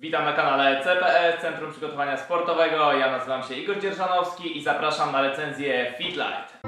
Witam na kanale CPS, Centrum Przygotowania Sportowego. Ja nazywam się Igor Dzierżanowski i zapraszam na recenzję Fitlight.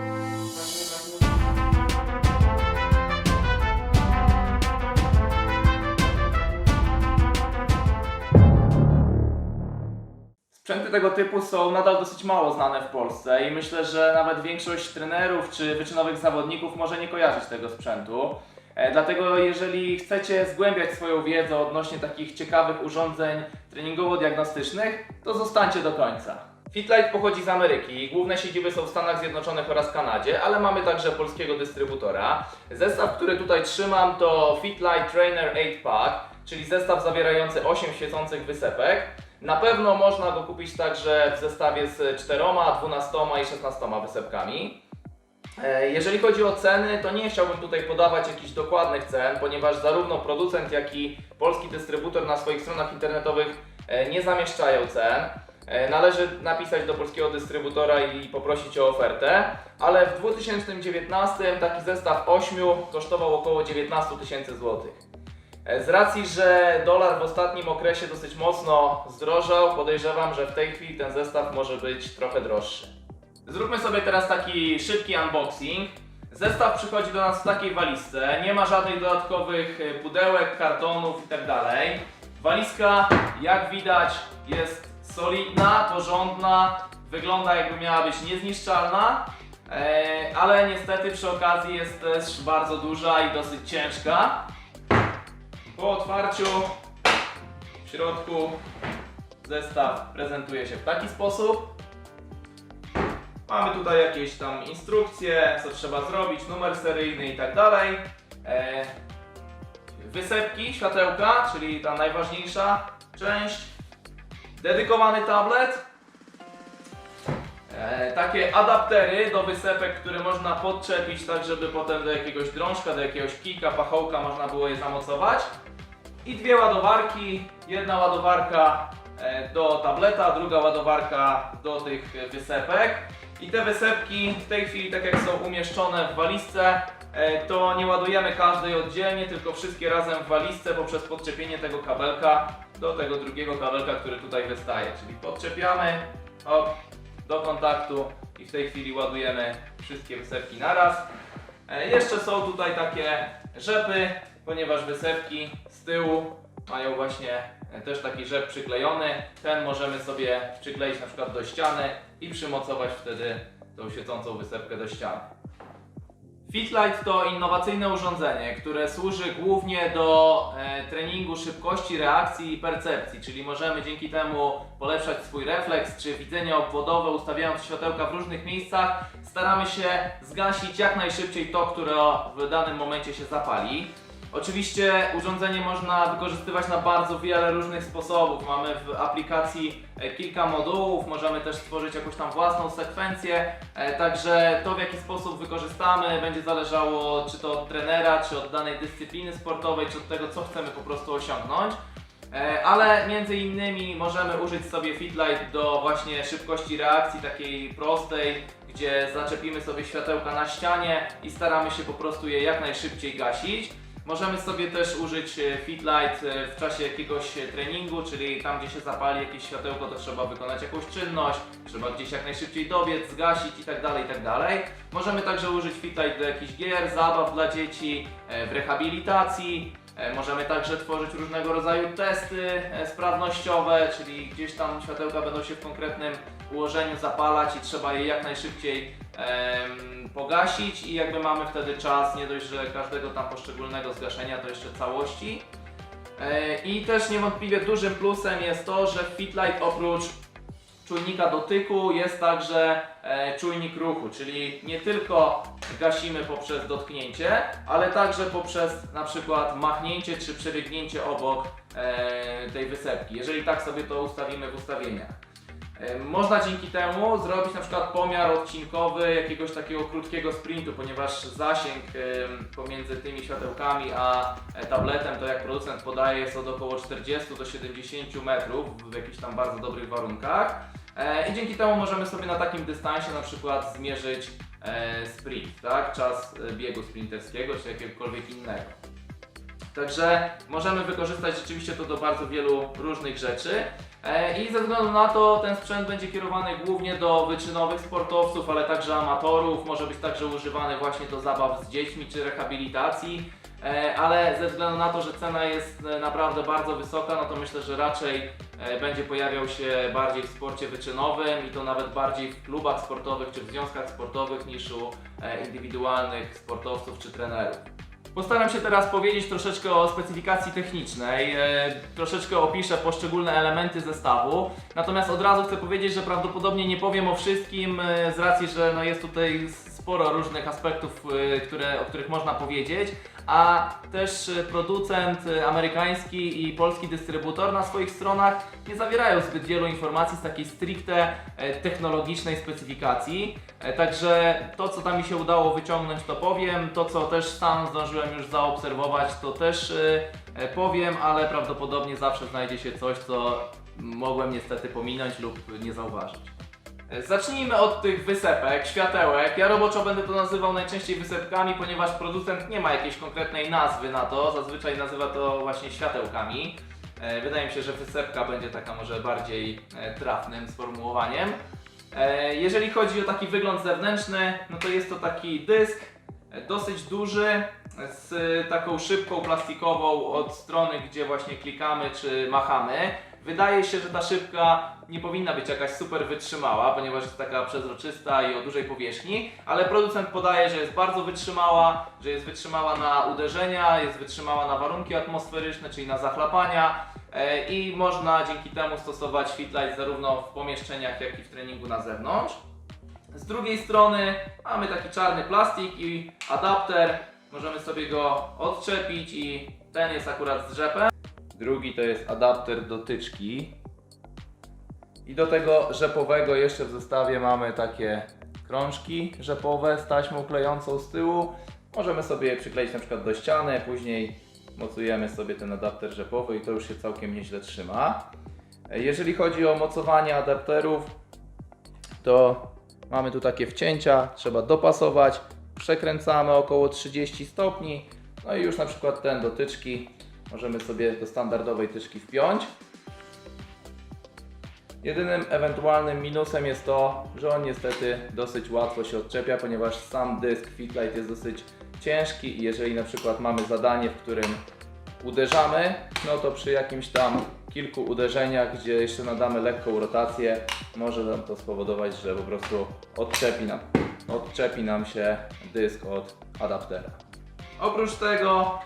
Sprzęty tego typu są nadal dosyć mało znane w Polsce i myślę, że nawet większość trenerów czy wyczynowych zawodników może nie kojarzyć tego sprzętu. E, Dlatego jeżeli chcecie zgłębiać swoją wiedzę odnośnie takich ciekawych urządzeń treningowo-diagnostycznych, to zostańcie do końca. Fitlight pochodzi z Ameryki, główne siedziby są w Stanach Zjednoczonych oraz Kanadzie, ale mamy także polskiego dystrybutora. Zestaw, który tutaj trzymam to Fitlight Trainer 8 Pack, czyli zestaw zawierający 8 świecących wysepek. Na pewno można go kupić także w zestawie z 4, 12 i 16 wysepkami. E, Jeżeli chodzi o ceny, to nie chciałbym tutaj podawać jakichś dokładnych cen, ponieważ zarówno producent, jak i polski dystrybutor na swoich stronach internetowych e, nie zamieszczają cen. E, Należy napisać do polskiego dystrybutora i poprosić o ofertę, ale w 2019 taki zestaw 8 kosztował około 19 tysięcy złotych. Z racji, że dolar w ostatnim okresie dosyć mocno zdrożał, podejrzewam, że w tej chwili ten zestaw może być trochę droższy. Zróbmy sobie teraz taki szybki unboxing. Zestaw przychodzi do nas w takiej walizce, nie ma żadnych dodatkowych e, pudełek, kartonów itd. Walizka, jak widać, jest solidna, porządna, wygląda jakby miała być niezniszczalna, e, ale niestety przy okazji jest też bardzo duża i dosyć ciężka. Po otwarciu w środku zestaw prezentuje się w taki sposób. Mamy tutaj jakieś tam instrukcje, co trzeba zrobić, numer seryjny i tak dalej. E, Wysepki, światełka, czyli ta najważniejsza część. Dedykowany tablet. E, takie adaptery do wysepek, które można podczepić tak, żeby potem do jakiegoś drążka, do jakiegoś kijka, pachołka można było je zamocować. I dwie ładowarki. Jedna ładowarka e, do tableta, druga ładowarka do tych wysepek. I te wysepki w tej chwili, tak jak są umieszczone w walizce, e, to nie ładujemy każdej oddzielnie, tylko wszystkie razem w walizce poprzez podczepienie tego kabelka do tego drugiego kabelka, który tutaj wystaje. Czyli podczepiamy hop, do kontaktu i w tej chwili ładujemy wszystkie wysepki naraz. E, Jeszcze są tutaj takie rzepy, ponieważ wysepki z tyłu mają właśnie też taki rzep przyklejony. Ten możemy sobie przykleić na przykład do ściany i przymocować wtedy tą świecącą wysepkę do ściany. Fitlight to innowacyjne urządzenie, które służy głównie do e, treningu szybkości reakcji i percepcji, czyli możemy dzięki temu polepszać swój refleks czy widzenie obwodowe, ustawiając światełka w różnych miejscach. Staramy się zgasić jak najszybciej to, które w danym momencie się zapali. Oczywiście urządzenie można wykorzystywać na bardzo wiele różnych sposobów. Mamy w aplikacji e, kilka modułów, możemy też stworzyć jakąś tam własną sekwencję, e, także to w jaki sposób wykorzystamy będzie zależało czy to od trenera, czy od danej dyscypliny sportowej, czy od tego co chcemy po prostu osiągnąć. E, Ale między innymi możemy użyć sobie Fitlight do właśnie szybkości reakcji takiej prostej, gdzie zaczepimy sobie światełka na ścianie i staramy się po prostu je jak najszybciej gasić. Możemy sobie też użyć e, Fitlight e, w czasie jakiegoś e, treningu, czyli tam gdzie się zapali jakieś światełko, to trzeba wykonać jakąś czynność, trzeba gdzieś jak najszybciej dobiec, zgasić itd. itd. Możemy także użyć Fitlight do jakichś gier, zabaw dla dzieci, w rehabilitacji. Możemy także tworzyć różnego rodzaju testy sprawnościowe, czyli gdzieś tam światełka będą się w konkretnym ułożeniu zapalać i trzeba je jak najszybciej em, pogasić i jakby mamy wtedy czas, nie dość, że każdego tam poszczególnego zgaszenia, to jeszcze całości. E, I też niewątpliwie dużym plusem jest to, że Fitlight oprócz czujnika dotyku jest także e, czujnik ruchu, czyli nie tylko gasimy poprzez dotknięcie, ale także poprzez na przykład machnięcie czy przebiegnięcie obok e, tej wysepki, jeżeli tak sobie to ustawimy w ustawieniach. Można dzięki temu zrobić na przykład pomiar odcinkowy jakiegoś takiego krótkiego sprintu, ponieważ zasięg pomiędzy tymi światełkami a e, tabletem, to jak producent podaje, jest od około 40 do 70 metrów w jakichś tam bardzo dobrych warunkach. E, I dzięki temu możemy sobie na takim dystansie na przykład zmierzyć e, sprint, tak? czas biegu sprinterskiego czy jakiegokolwiek innego. Także możemy wykorzystać rzeczywiście to do bardzo wielu różnych rzeczy. E, I ze względu na to ten sprzęt będzie kierowany głównie do wyczynowych sportowców, ale także amatorów. Może być także używany właśnie do zabaw z dziećmi czy rehabilitacji. E, Ale ze względu na to, że cena jest e, naprawdę bardzo wysoka, no to myślę, że raczej będzie pojawiał się bardziej w sporcie wyczynowym i to nawet bardziej w klubach sportowych czy w związkach sportowych niż u indywidualnych sportowców czy trenerów. Postaram się teraz powiedzieć troszeczkę o specyfikacji technicznej, e, troszeczkę opiszę poszczególne elementy zestawu. Natomiast od razu chcę powiedzieć, że prawdopodobnie nie powiem o wszystkim e, z racji, że no jest tutaj sporo różnych aspektów, e, które, o których można powiedzieć, a też e, producent e, amerykański i polski dystrybutor na swoich stronach nie zawierają zbyt wielu informacji z takiej stricte e, technologicznej specyfikacji. E, Także to, co tam mi się udało wyciągnąć, to powiem. To, co też sam zdążyłem już zaobserwować, to też e, powiem, ale prawdopodobnie zawsze znajdzie się coś, co mogłem niestety pominąć lub nie zauważyć. Zacznijmy od tych wysepek, światełek. Ja roboczo będę to nazywał najczęściej wysepkami, ponieważ producent nie ma jakiejś konkretnej nazwy na to. Zazwyczaj nazywa to właśnie światełkami. E, Wydaje mi się, że wysepka będzie taka może bardziej e, trafnym sformułowaniem. E, Jeżeli chodzi o taki wygląd zewnętrzny, no to jest to taki dysk dosyć duży z taką szybką plastikową od strony, gdzie właśnie klikamy czy machamy. Wydaje się, że ta szybka nie powinna być jakaś super wytrzymała, ponieważ jest taka przezroczysta i o dużej powierzchni, ale producent podaje, że jest bardzo wytrzymała, że jest wytrzymała na uderzenia, jest wytrzymała na warunki atmosferyczne, czyli na zachlapania e, i można dzięki temu stosować Fitlight zarówno w pomieszczeniach, jak i w treningu na zewnątrz. Z drugiej strony mamy taki czarny plastik i adapter. Możemy sobie go odczepić i ten jest akurat z rzepem. Drugi to jest adapter do tyczki. I do tego rzepowego jeszcze w zestawie mamy takie krążki rzepowe z taśmą klejącą z tyłu. Możemy sobie je przykleić na przykład do ściany, później mocujemy sobie ten adapter rzepowy i to już się całkiem nieźle trzyma. Jeżeli chodzi o mocowanie adapterów, to mamy tu takie wcięcia, trzeba dopasować, przekręcamy około 30 stopni, no i już na przykład ten dotyczki możemy sobie do standardowej tyczki wpiąć. Jedynym ewentualnym minusem jest to, że on niestety dosyć łatwo się odczepia, ponieważ sam dysk Fitlight jest dosyć ciężki i jeżeli na przykład mamy zadanie, w którym uderzamy, no to przy jakimś tam kilku uderzeniach, gdzie jeszcze nadamy lekką rotację, może nam to spowodować, że po prostu odczepi nam, odczepi nam się dysk od adaptera. Oprócz tego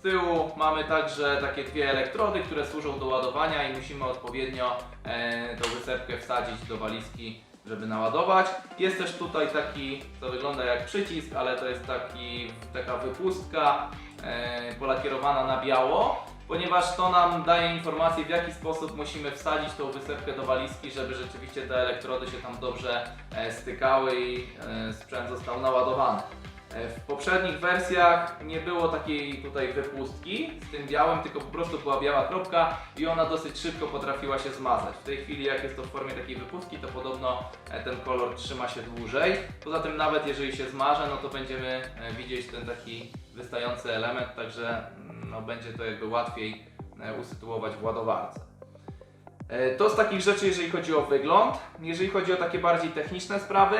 z tyłu mamy także takie dwie elektrody, które służą do ładowania i musimy odpowiednio e, tą wysepkę wsadzić do walizki, żeby naładować. Jest też tutaj taki, co wygląda jak przycisk, ale to jest taki, taka wypustka e, polakierowana na biało, ponieważ to nam daje informację w jaki sposób musimy wsadzić tą wysepkę do walizki, żeby rzeczywiście te elektrody się tam dobrze e, stykały i e, sprzęt został naładowany. E, W poprzednich wersjach nie było takiej tutaj wypustki z tym białym, tylko po prostu była biała kropka i ona dosyć szybko potrafiła się zmazać. W tej chwili jak jest to w formie takiej wypustki, to podobno e, ten kolor trzyma się dłużej. Poza tym nawet jeżeli się zmaże, no to będziemy e, widzieć ten taki wystający element, także mm, no, będzie to jakby łatwiej usytuować w ładowarce. To z takich rzeczy, jeżeli chodzi o wygląd. Jeżeli chodzi o takie bardziej techniczne sprawy,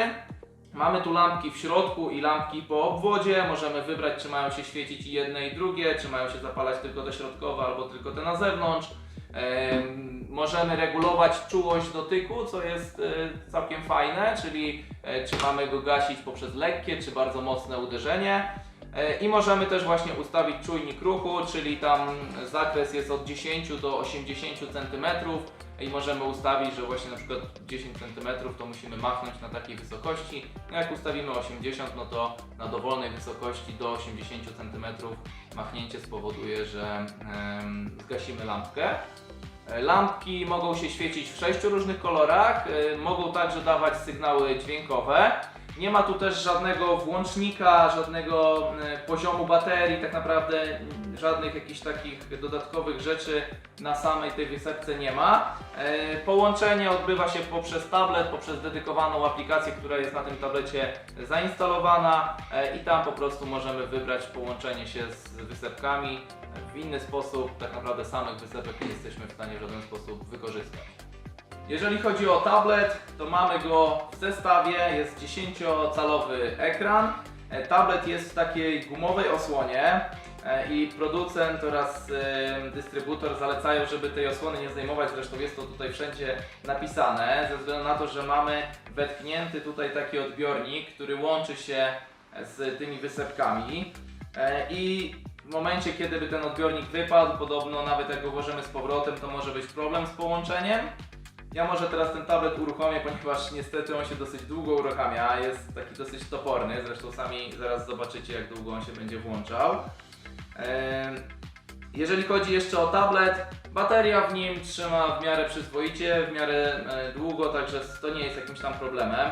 Mamy tu lampki w środku i lampki po obwodzie. Możemy wybrać, czy mają się świecić jedne i drugie, czy mają się zapalać tylko te środkowe albo tylko te na zewnątrz. Em, możemy regulować czułość dotyku, co jest e, całkiem fajne, czyli e, czy mamy go gasić poprzez lekkie, czy bardzo mocne uderzenie. E, I możemy też właśnie ustawić czujnik ruchu, czyli tam zakres jest od 10 do 80 cm i możemy ustawić, że właśnie na przykład 10 cm to musimy machnąć na takiej wysokości. No jak ustawimy 80, no to na dowolnej wysokości do 80 cm machnięcie spowoduje, że em, zgasimy lampkę. E, Lampki mogą się świecić w sześciu różnych kolorach, e, mogą także dawać sygnały dźwiękowe. Nie ma tu też żadnego włącznika, żadnego e, poziomu baterii, tak naprawdę żadnych jakichś takich dodatkowych rzeczy na samej tej wysepce nie ma. E, Połączenie odbywa się poprzez tablet, poprzez dedykowaną aplikację, która jest na tym tablecie zainstalowana e, i tam po prostu możemy wybrać połączenie się z wysepkami. W inny sposób tak naprawdę samych wysepek nie jesteśmy w stanie w żaden sposób wykorzystać. Jeżeli chodzi o tablet, to mamy go w zestawie, jest 10-calowy ekran. E, Tablet jest w takiej gumowej osłonie e, i producent oraz dystrybutor zalecają, żeby tej osłony nie zdejmować, zresztą jest to tutaj wszędzie napisane, ze względu na to, że mamy wetknięty tutaj taki odbiornik, który łączy się z tymi wysepkami E, i w momencie, kiedy by ten odbiornik wypadł, podobno nawet jak go włożymy z powrotem, to może być problem z połączeniem. Ja może teraz ten tablet uruchomię, ponieważ niestety on się dosyć długo uruchamia, jest taki dosyć toporny, zresztą sami zaraz zobaczycie jak długo on się będzie włączał. Jeżeli chodzi jeszcze o tablet, bateria w nim trzyma w miarę przyzwoicie, w miarę e, długo, także to nie jest jakimś tam problemem.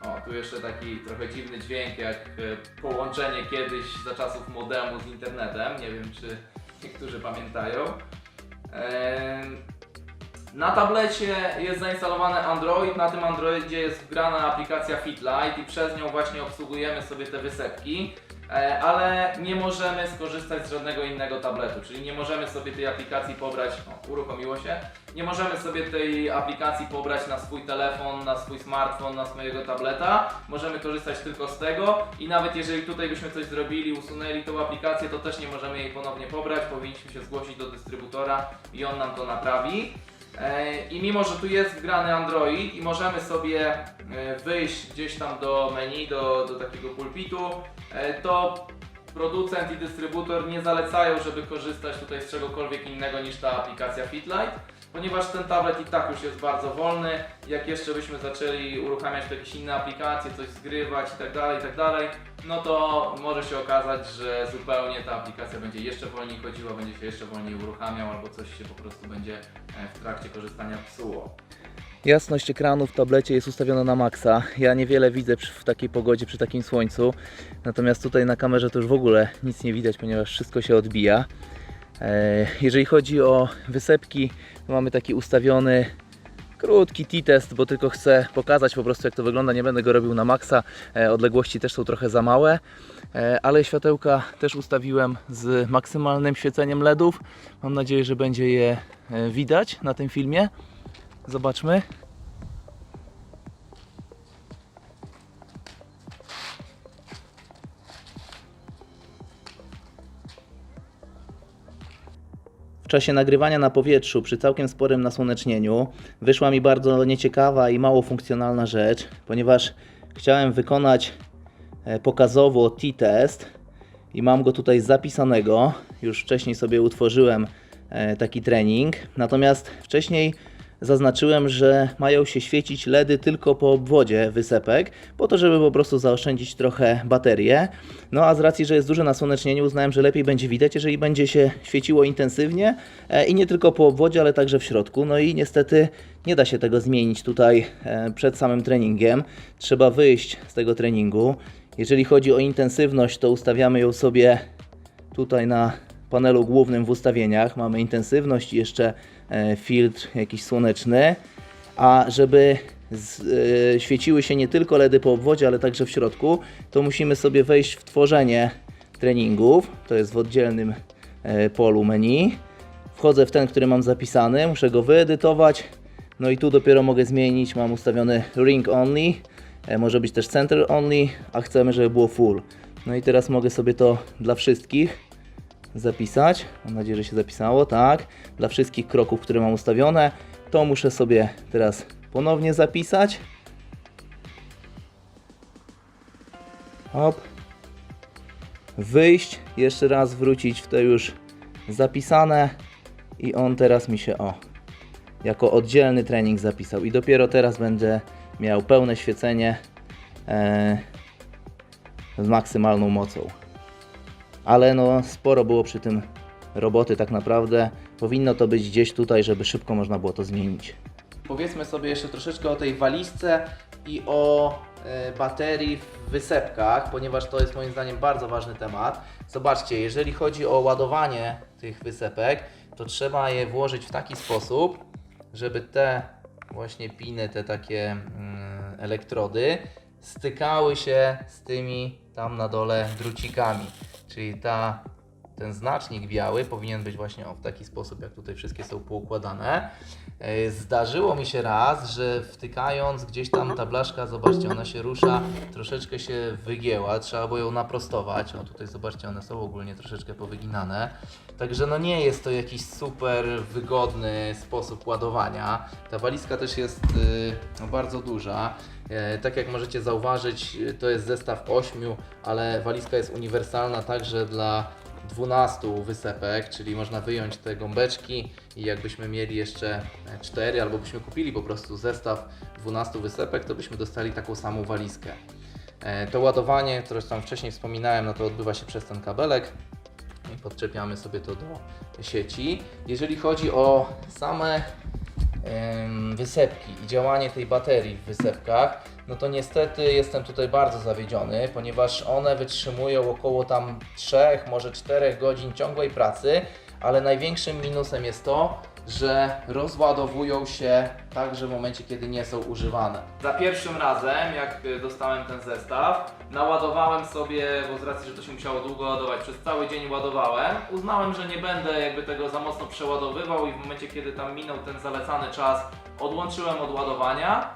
O, tu jeszcze taki trochę dziwny dźwięk, jak e, połączenie kiedyś za czasów modemu z internetem. Nie wiem, czy niektórzy pamiętają. Na tablecie jest zainstalowany Android, na tym Androidzie jest wgrana aplikacja Fitlight i przez nią właśnie obsługujemy sobie te wysepki, e, ale nie możemy skorzystać z żadnego innego tabletu, czyli nie możemy sobie tej aplikacji pobrać, o uruchomiło się, nie możemy sobie tej aplikacji pobrać na swój telefon, na swój smartfon, na swojego tableta, możemy korzystać tylko z tego i nawet jeżeli tutaj byśmy coś zrobili, usunęli tą aplikację, to też nie możemy jej ponownie pobrać, powinniśmy się zgłosić do dystrybutora i on nam to naprawi. E, I mimo, że tu jest wgrany Android i możemy sobie e, wyjść gdzieś tam do menu, do, do takiego pulpitu, e, to producent i dystrybutor nie zalecają, żeby korzystać tutaj z czegokolwiek innego niż ta aplikacja Fitlight, ponieważ ten tablet i tak już jest bardzo wolny. Jak jeszcze byśmy zaczęli uruchamiać jakieś inne aplikacje, coś zgrywać i tak dalej, i tak no to może się okazać, że zupełnie ta aplikacja będzie jeszcze wolniej chodziła, będzie się jeszcze wolniej uruchamiał albo coś się po prostu będzie e, w trakcie korzystania psuło. Jasność ekranu w tablecie jest ustawiona na maksa. Ja niewiele widzę w takiej pogodzie, przy takim słońcu. Natomiast tutaj na kamerze to już w ogóle nic nie widać, ponieważ wszystko się odbija. E, jeżeli chodzi o wysepki, mamy taki ustawiony krótki t-test, bo tylko chcę pokazać po prostu jak to wygląda. Nie będę go robił na maksa. E, odległości też są trochę za małe. E, ale światełka też ustawiłem z maksymalnym świeceniem LEDów. Mam nadzieję, że będzie je widać na tym filmie. Zobaczmy. Czasie nagrywania na powietrzu przy całkiem sporym nasłonecznieniu wyszła mi bardzo nieciekawa i mało funkcjonalna rzecz, ponieważ chciałem wykonać e, pokazowo t-test i mam go tutaj zapisanego. Już wcześniej sobie utworzyłem e, taki trening. Natomiast wcześniej zaznaczyłem, że mają się świecić LEDy tylko po obwodzie wysepek, po to, żeby po prostu zaoszczędzić trochę baterię. No a z racji, że jest duże nasłonecznienie, uznałem, że lepiej będzie widać, jeżeli będzie się świeciło intensywnie e, i nie tylko po obwodzie, ale także w środku. No i niestety nie da się tego zmienić tutaj e, przed samym treningiem. Trzeba wyjść z tego treningu. Jeżeli chodzi o intensywność, to ustawiamy ją sobie tutaj na panelu głównym w ustawieniach. Mamy intensywność i jeszcze filtr jakiś słoneczny. A żeby z, e, świeciły się nie tylko LEDy po obwodzie, ale także w środku, to musimy sobie wejść w tworzenie treningów. To jest w oddzielnym e, polu menu. Wchodzę w ten, który mam zapisany, muszę go wyedytować. No i tu dopiero mogę zmienić. Mam ustawiony ring only, e, może być też center only, a chcemy, żeby było full. No i teraz mogę sobie to dla wszystkich zapisać. Mam nadzieję, że się zapisało. Tak. Dla wszystkich kroków, które mam ustawione, to muszę sobie teraz ponownie zapisać. Hop. Wyjść, jeszcze raz wrócić w te już zapisane i on teraz mi się o jako oddzielny trening zapisał i dopiero teraz będę miał pełne świecenie e, z maksymalną mocą ale no sporo było przy tym roboty tak naprawdę. Powinno to być gdzieś tutaj, żeby szybko można było to zmienić. Powiedzmy sobie jeszcze troszeczkę o tej walizce i o e, baterii w wysepkach, ponieważ to jest moim zdaniem bardzo ważny temat. Zobaczcie, jeżeli chodzi o ładowanie tych wysepek, to trzeba je włożyć w taki sposób, żeby te właśnie piny, te takie mm, elektrody stykały się z tymi tam na dole drucikami. Czyli ta, ten znacznik biały powinien być właśnie o, w taki sposób, jak tutaj wszystkie są poukładane. E, Zdarzyło mi się raz, że wtykając gdzieś tam ta blaszka, zobaczcie, ona się rusza, troszeczkę się wygięła, trzeba było ją naprostować. O tutaj zobaczcie, one są ogólnie troszeczkę powyginane. Także no nie jest to jakiś super wygodny sposób ładowania. Ta walizka też jest y, no, bardzo duża. E, tak jak możecie zauważyć, y, to jest zestaw 8, ale walizka jest uniwersalna także dla 12 wysepek, czyli można wyjąć te gąbeczki i jakbyśmy mieli jeszcze 4 albo byśmy kupili po prostu zestaw 12 wysepek, to byśmy dostali taką samą walizkę. E, To ładowanie, które tam wcześniej wspominałem, no to odbywa się przez ten kabelek i podczepiamy sobie to do sieci. Jeżeli chodzi o same wysepki i działanie tej baterii w wysepkach, no to niestety jestem tutaj bardzo zawiedziony, ponieważ one wytrzymują około tam 3, może 4 godzin ciągłej pracy, ale największym minusem jest to, że rozładowują się także w momencie, kiedy nie są używane. Za pierwszym razem, jak y, dostałem ten zestaw, naładowałem sobie, bo z racji, że to się musiało długo ładować, przez cały dzień ładowałem. Uznałem, że nie będę jakby tego za mocno przeładowywał i w momencie, kiedy tam minął ten zalecany czas, odłączyłem od ładowania.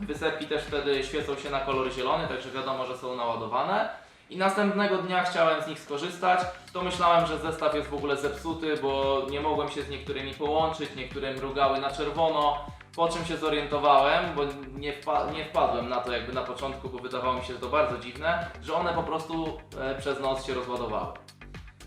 Wysepki też wtedy świecą się na kolor zielony, także wiadomo, że są naładowane. I następnego dnia chciałem z nich skorzystać, to myślałem, że zestaw jest w ogóle zepsuty, bo nie mogłem się z niektórymi połączyć, niektóre mrugały na czerwono. Po czym się zorientowałem, bo nie, wpa- nie wpadłem na to jakby na początku, bo wydawało mi się to bardzo dziwne, że one po prostu e, przez noc się rozładowały.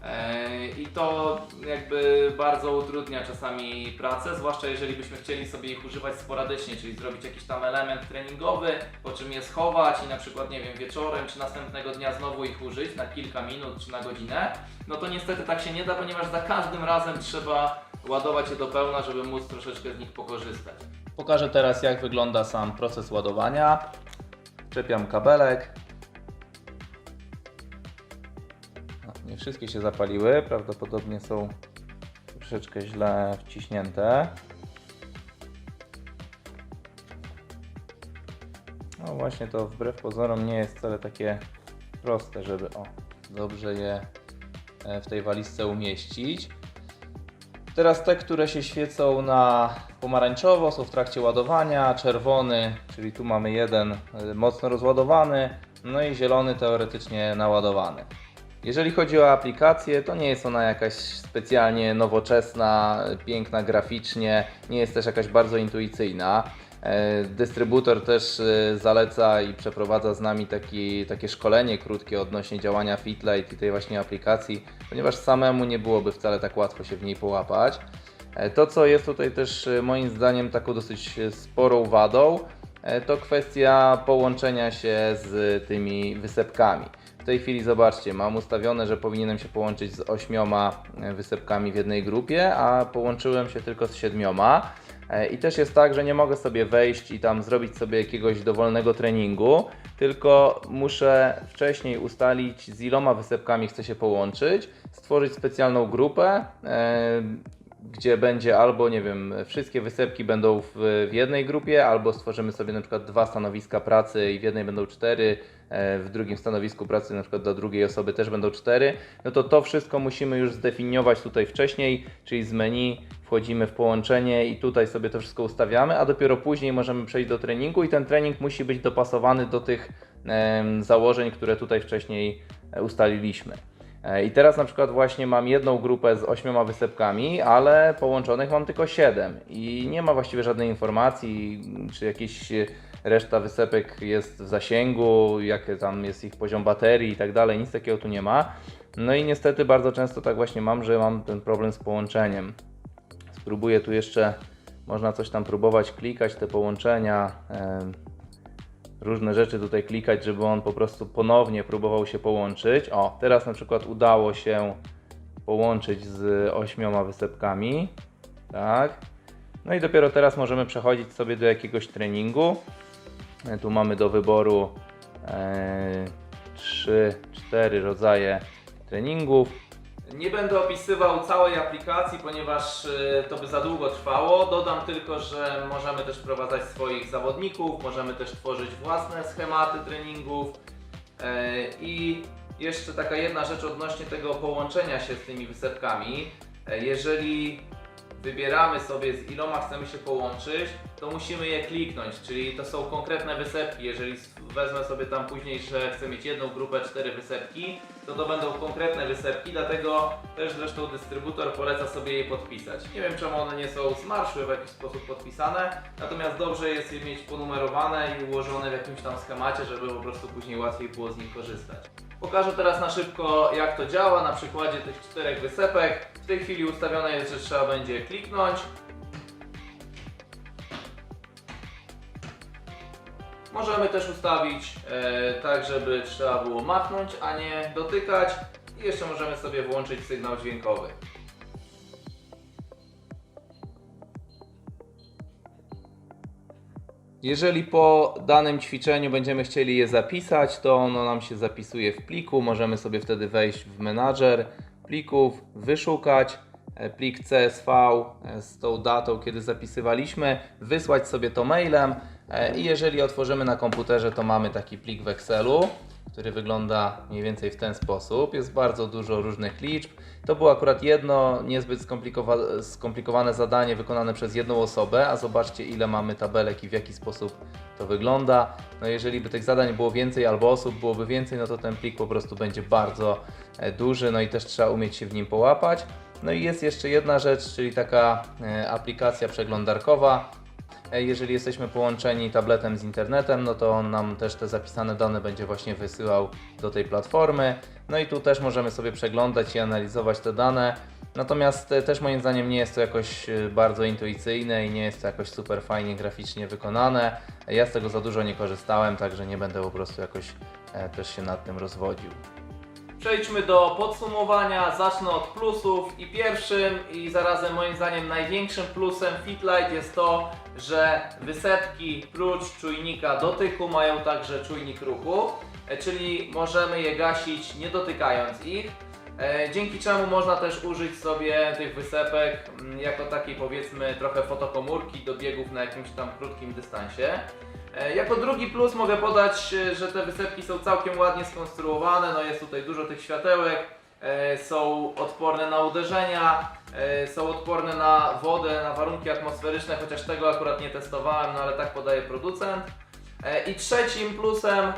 E, I to jakby bardzo utrudnia czasami pracę, zwłaszcza jeżeli byśmy chcieli sobie ich używać sporadycznie, czyli zrobić jakiś tam element treningowy, po czym je schować i na przykład, nie wiem, wieczorem czy następnego dnia znowu ich użyć na kilka minut czy na godzinę, no to niestety tak się nie da, ponieważ za każdym razem trzeba ładować je do pełna, żeby móc troszeczkę z nich pokorzystać. Pokażę teraz jak wygląda sam proces ładowania. Czepiam kabelek. Nie wszystkie się zapaliły, prawdopodobnie są troszeczkę źle wciśnięte. No właśnie to wbrew pozorom nie jest wcale takie proste, żeby o, dobrze je e, w tej walizce umieścić. Teraz te, które się świecą na pomarańczowo, są w trakcie ładowania, czerwony, czyli tu mamy jeden e, mocno rozładowany, no i zielony teoretycznie naładowany. Jeżeli chodzi o aplikację, to nie jest ona jakaś specjalnie nowoczesna, piękna graficznie, nie jest też jakaś bardzo intuicyjna. E, Dystrybutor też e, zaleca i przeprowadza z nami taki, takie szkolenie krótkie odnośnie działania Fitlight i tej właśnie aplikacji, ponieważ samemu nie byłoby wcale tak łatwo się w niej połapać. E, To, co jest tutaj też moim zdaniem taką dosyć sporą wadą, to kwestia połączenia się z tymi wysepkami. W tej chwili zobaczcie, mam ustawione, że powinienem się połączyć z ośmioma e, wysepkami w jednej grupie, a połączyłem się tylko z siedmioma. E, I też jest tak, że nie mogę sobie wejść i tam zrobić sobie jakiegoś dowolnego treningu, tylko muszę wcześniej ustalić z iloma wysepkami chcę się połączyć, stworzyć specjalną grupę, e, gdzie będzie albo, nie wiem, wszystkie wysepki będą w, w jednej grupie, albo stworzymy sobie na przykład dwa stanowiska pracy i w jednej będą cztery, e, w drugim stanowisku pracy na przykład dla drugiej osoby też będą cztery, no to to wszystko musimy już zdefiniować tutaj wcześniej, czyli z menu wchodzimy w połączenie i tutaj sobie to wszystko ustawiamy, a dopiero później możemy przejść do treningu i ten trening musi być dopasowany do tych założeń, które tutaj wcześniej ustaliliśmy. E, I teraz na przykład właśnie mam jedną grupę z ośmioma wysepkami, ale połączonych mam tylko siedem i nie ma właściwie żadnej informacji, czy jakieś e, reszta wysepek jest w zasięgu, jaki tam jest ich poziom baterii i tak dalej, nic takiego tu nie ma. No i niestety bardzo często tak właśnie mam, że mam ten problem z połączeniem. Spróbuję tu jeszcze, można coś tam próbować klikać, te połączenia, różne rzeczy tutaj klikać, żeby on po prostu ponownie próbował się połączyć. O, teraz na przykład udało się połączyć z ośmioma wysepkami. Tak. No i dopiero teraz możemy przechodzić sobie do jakiegoś treningu. E, Tu mamy do wyboru 3-4 rodzaje treningów. Nie będę opisywał całej aplikacji, ponieważ e, to by za długo trwało. Dodam tylko, że możemy też wprowadzać swoich zawodników, możemy też tworzyć własne schematy treningów. E, I jeszcze taka jedna rzecz odnośnie tego połączenia się z tymi wysepkami. E, Jeżeli wybieramy sobie z iloma chcemy się połączyć, to musimy je kliknąć, czyli to są konkretne wysepki. Jeżeli wezmę sobie tam później, że chcę mieć jedną grupę, cztery wysepki, to to będą konkretne wysepki, dlatego też zresztą dystrybutor poleca sobie je podpisać. Nie wiem czemu one nie są zmarszłe w jakiś sposób podpisane, natomiast dobrze jest je mieć ponumerowane i ułożone w jakimś tam schemacie, żeby po prostu później łatwiej było z nich korzystać. Pokażę teraz na szybko jak to działa na przykładzie tych czterech wysepek. W tej chwili ustawione jest, że trzeba będzie kliknąć. Możemy też ustawić e, tak, żeby trzeba było machnąć, a nie dotykać. I jeszcze możemy sobie włączyć sygnał dźwiękowy. Jeżeli po danym ćwiczeniu będziemy chcieli je zapisać, to ono nam się zapisuje w pliku. Możemy sobie wtedy wejść w menadżer plików, wyszukać e, plik CSV e, z tą datą, kiedy zapisywaliśmy, wysłać sobie to mailem i jeżeli otworzymy na komputerze, to mamy taki plik w Excelu, który wygląda mniej więcej w ten sposób. Jest bardzo dużo różnych liczb. To było akurat jedno niezbyt skomplikowa- skomplikowane zadanie wykonane przez jedną osobę, a zobaczcie ile mamy tabelek i w jaki sposób to wygląda. No jeżeli by tych zadań było więcej albo osób byłoby więcej, no to ten plik po prostu będzie bardzo e, duży, no i też trzeba umieć się w nim połapać. No i jest jeszcze jedna rzecz, czyli taka e, aplikacja przeglądarkowa. E, Jeżeli jesteśmy połączeni tabletem z internetem, no to on nam też te zapisane dane będzie właśnie wysyłał do tej platformy. No i tu też możemy sobie przeglądać i analizować te dane. Natomiast e, też moim zdaniem nie jest to jakoś e, bardzo intuicyjne i nie jest to jakoś super fajnie graficznie wykonane. Ja z tego za dużo nie korzystałem, także nie będę po prostu jakoś też się nad tym rozwodził. Przejdźmy do podsumowania. Zacznę od plusów i pierwszym i zarazem moim zdaniem największym plusem Fitlight jest to, że wysepki prócz czujnika dotyku mają także czujnik ruchu, e, czyli możemy je gasić nie dotykając ich. E, Dzięki czemu można też użyć sobie tych wysepek mm, jako takiej powiedzmy trochę fotokomórki do biegów na jakimś tam krótkim dystansie. E, Jako drugi plus mogę podać, e, że te wysepki są całkiem ładnie skonstruowane, no jest tutaj dużo tych światełek, e, są odporne na uderzenia, są odporne na wodę, na warunki atmosferyczne, chociaż tego akurat nie testowałem, no ale tak podaje producent. I trzecim plusem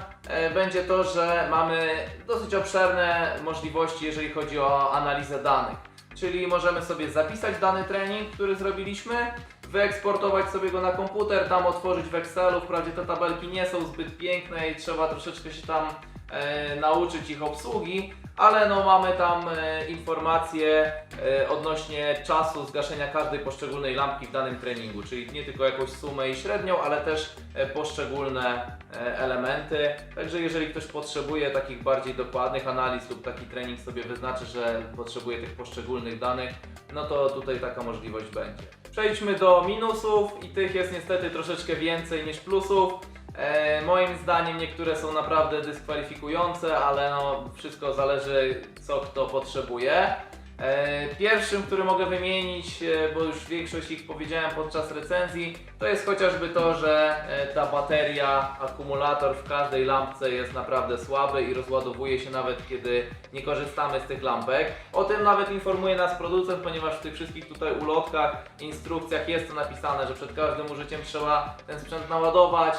będzie to, że mamy dosyć obszerne możliwości, jeżeli chodzi o analizę danych. Czyli możemy sobie zapisać dany trening, który zrobiliśmy, wyeksportować sobie go na komputer, tam otworzyć w Excelu. Wprawdzie te tabelki nie są zbyt piękne i trzeba troszeczkę się tam e, nauczyć ich obsługi, ale no mamy tam e, informacje e, odnośnie czasu zgaszenia każdej poszczególnej lampki w danym treningu, czyli nie tylko jakąś sumę i średnią, ale też e, poszczególne e, elementy. Także jeżeli ktoś potrzebuje takich bardziej dokładnych analiz lub taki trening sobie wyznaczy, że potrzebuje tych poszczególnych danych, no to tutaj taka możliwość będzie. Przejdźmy do minusów i tych jest niestety troszeczkę więcej niż plusów. E, moim zdaniem niektóre są naprawdę dyskwalifikujące, ale no, wszystko zależy co kto potrzebuje. E, pierwszym, który mogę wymienić, e, bo już większość ich powiedziałem podczas recenzji, to jest chociażby to, że e, ta bateria, akumulator w każdej lampce jest naprawdę słaby i rozładowuje się nawet kiedy nie korzystamy z tych lampek. O tym nawet informuje nas producent, ponieważ w tych wszystkich tutaj ulotkach, instrukcjach jest to napisane, że przed każdym użyciem trzeba ten sprzęt naładować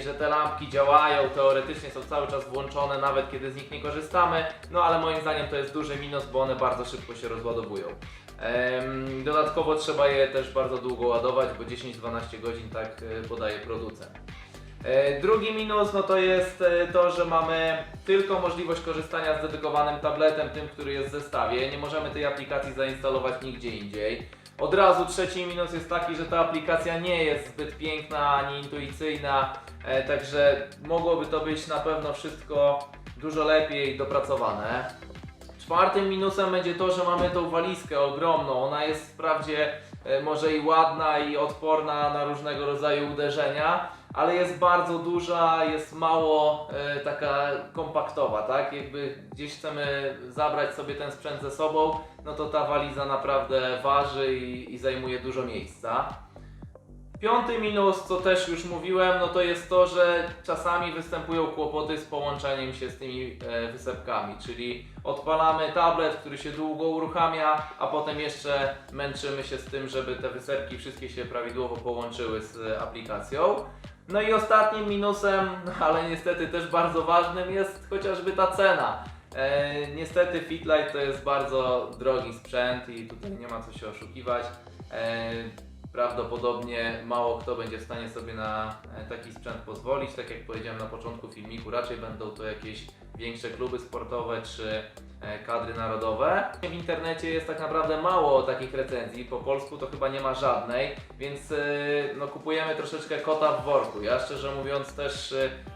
i że te lampki działają, teoretycznie są cały czas włączone nawet kiedy z nich nie korzystamy, no ale moim zdaniem to jest duży minus, bo one bardzo szybko się rozładowują. Dodatkowo trzeba je też bardzo długo ładować, bo 10-12 godzin tak e, podaje producent. E, Drugi minus no to jest e, to, że mamy tylko możliwość korzystania z dedykowanym tabletem, tym, który jest w zestawie. Nie możemy tej aplikacji zainstalować nigdzie indziej. Od razu trzeci minus jest taki, że ta aplikacja nie jest zbyt piękna ani intuicyjna, także mogłoby to być na pewno wszystko dużo lepiej dopracowane. Czwartym minusem będzie to, że mamy tą walizkę ogromną. Ona jest wprawdzie e, może i ładna i odporna na różnego rodzaju uderzenia, ale jest bardzo duża, jest mało e, taka kompaktowa, tak? Jakby gdzieś chcemy zabrać sobie ten sprzęt ze sobą, no to ta waliza naprawdę waży i, i zajmuje dużo miejsca. Piąty minus, co też już mówiłem, no to jest to, że czasami występują kłopoty z połączeniem się z tymi e, wysepkami, czyli odpalamy tablet, który się długo uruchamia, a potem jeszcze męczymy się z tym, żeby te wysepki wszystkie się prawidłowo połączyły z aplikacją. No i ostatnim minusem, ale niestety też bardzo ważnym jest chociażby ta cena. E, niestety Fitlight to jest bardzo drogi sprzęt i tutaj nie ma co się oszukiwać. E, prawdopodobnie mało kto będzie w stanie sobie na e, taki sprzęt pozwolić. Tak jak powiedziałem na początku filmiku, raczej będą to jakieś większe kluby sportowe czy e, kadry narodowe. W internecie jest tak naprawdę mało takich recenzji, po polsku to chyba nie ma żadnej, więc e, no, kupujemy troszeczkę kota w worku. Ja szczerze mówiąc też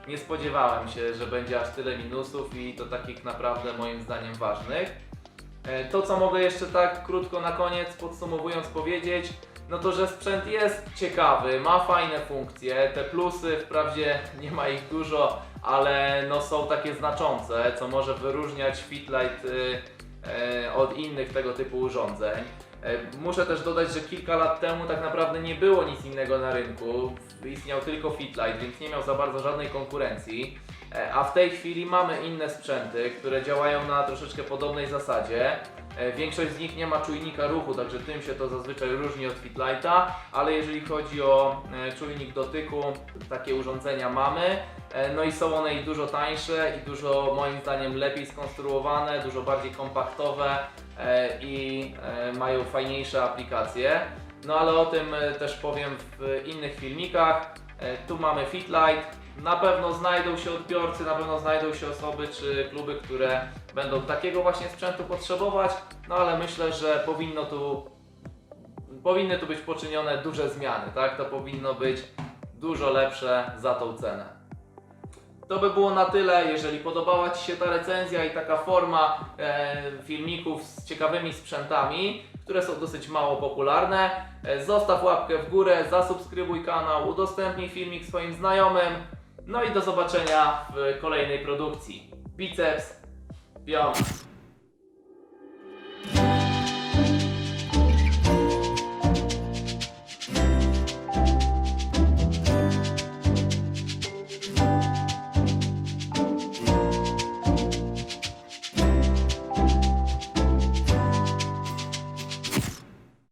nie spodziewałem się, że będzie aż tyle minusów i to takich naprawdę moim zdaniem ważnych. To, co mogę jeszcze tak krótko na koniec podsumowując powiedzieć, no to, że sprzęt jest ciekawy, ma fajne funkcje, te plusy wprawdzie nie ma ich dużo, ale no są takie znaczące, co może wyróżniać Fitlight y, e, od innych tego typu urządzeń. E, Muszę też dodać, że kilka lat temu tak naprawdę nie było nic innego na rynku, istniał tylko Fitlight, więc nie miał za bardzo żadnej konkurencji. E, A w tej chwili mamy inne sprzęty, które działają na troszeczkę podobnej zasadzie. E, Większość z nich nie ma czujnika ruchu, także tym się to zazwyczaj różni od Fitlighta, ale jeżeli chodzi o e, czujnik dotyku, takie urządzenia mamy. No i są one i dużo tańsze i dużo moim zdaniem lepiej skonstruowane, dużo bardziej kompaktowe i mają fajniejsze aplikacje. No ale o tym też powiem w innych filmikach. Tu mamy Fitlight. Na pewno znajdą się odbiorcy, na pewno znajdą się osoby czy kluby, które będą takiego właśnie sprzętu potrzebować, no ale myślę, że powinno tu powinny tu być poczynione duże zmiany, tak? To powinno być dużo lepsze za tą cenę. To by było na tyle. Jeżeli podobała Ci się ta recenzja i taka forma e, filmików z ciekawymi sprzętami, które są dosyć mało popularne, e, zostaw łapkę w górę, zasubskrybuj kanał, udostępnij filmik swoim znajomym. No i do zobaczenia w kolejnej produkcji. Biceps, pion.